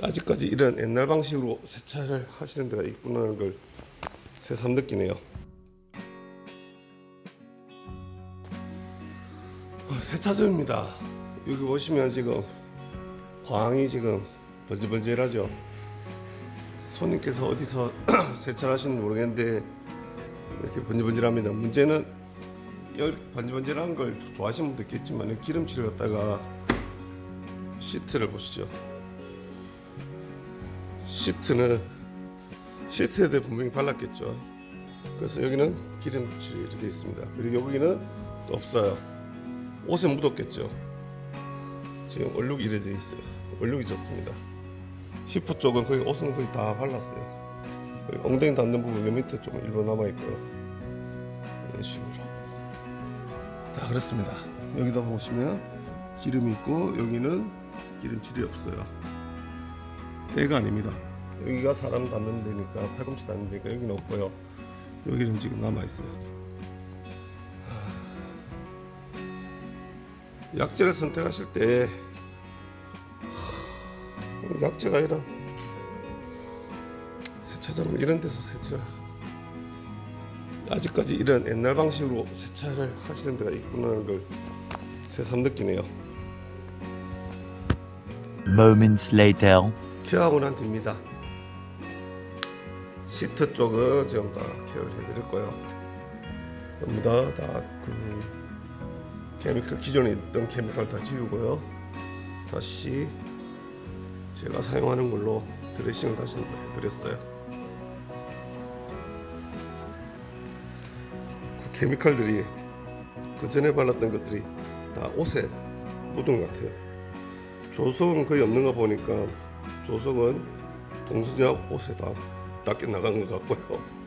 아직까지 이런 옛날 방식으로 세차를 하시는 데가 있구나라는 걸 새삼 느끼네요. 어, 세차점입니다. 여기 보시면 지금 광이 지금 번질번질하죠. 손님께서 어디서 세차를 하시는지 모르겠는데 이렇게 번질번질합니다. 문제는 이 번질번질한 걸 좋아하시는 분도 있겠지만 기름칠을 갖다가 시트를 보시죠. 시트는 시트에 대해 분명히 발랐겠죠. 그래서 여기는 기름칠이 돼 있습니다. 그리고 여기는 또 없어요. 옷에 묻었겠죠. 지금 얼룩이 이래 돼 있어요. 얼룩이 졌습니다. 히프 쪽은 거의 옷은 거의 다 발랐어요. 거의 엉덩이 닿는 부분 요 밑에 쪽은 일로 남아 있고요. 이런 식으로. 다 그렇습니다. 여기다 보시면 기름이 있고 여기는 기름칠이 없어요. 때가 아닙니다. 여기가 사람 닿는 데니까 팔꿈치 닿는 데니까 여기는 없고요. 여기는 지금 남아 있어요. 약재를 선택하실 때 하, 약재가 아니라 세차장 이런 데서 세차 아직까지 이런 옛날 방식으로 세차를 하시는 데가 있구나라는 걸 새삼 느끼네요. Moments later. 케어하고 난 뒤입니다. 시트 쪽은 지금 다 케어를 해드릴 거예요. 전부 다다그 케미컬 기존에 있던 케미컬 다 지우고요. 다시 제가 사용하는 걸로 드레싱을 다시 해드렸어요. 그 케미컬들이 그 전에 발랐던 것들이 다 옷에 묻은 것 같아요. 조석은 거의 없는 거 보니까 조석은 동수냐 옷에 다 닦여 나간 것 같고요.